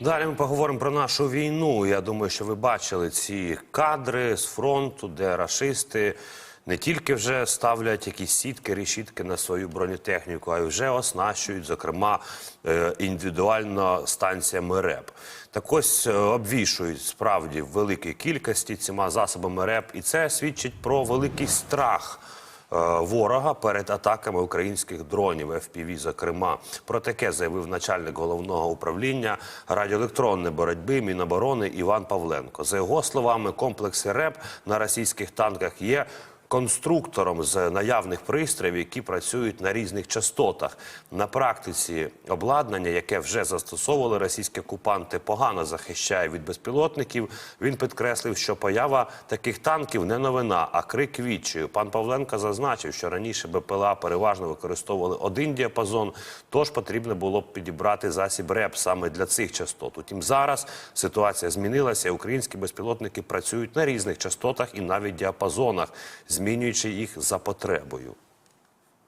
Далі ми поговоримо про нашу війну. Я думаю, що ви бачили ці кадри з фронту, де рашисти не тільки вже ставлять якісь сітки, решітки на свою бронетехніку, а й вже оснащують, зокрема, е, індивідуально станціями РЕП. Так ось е, обвішують справді в великій кількості цими засобами РЕП, і це свідчить про великий страх ворога перед атаками українських дронів FPV, зокрема. Про таке заявив начальник головного управління радіоелектронної боротьби Міноборони Іван Павленко. За його словами, комплекси РЕП на російських танках є. Конструктором з наявних пристроїв, які працюють на різних частотах. На практиці обладнання, яке вже застосовували російські окупанти, погано захищає від безпілотників. Він підкреслив, що поява таких танків не новина, а крик відчаю. Пан Павленко зазначив, що раніше БПЛА переважно використовували один діапазон, тож потрібно було б підібрати засіб РЕП саме для цих частот. Утім, зараз ситуація змінилася. Українські безпілотники працюють на різних частотах і навіть діапазонах, змінюючи їх за потребою.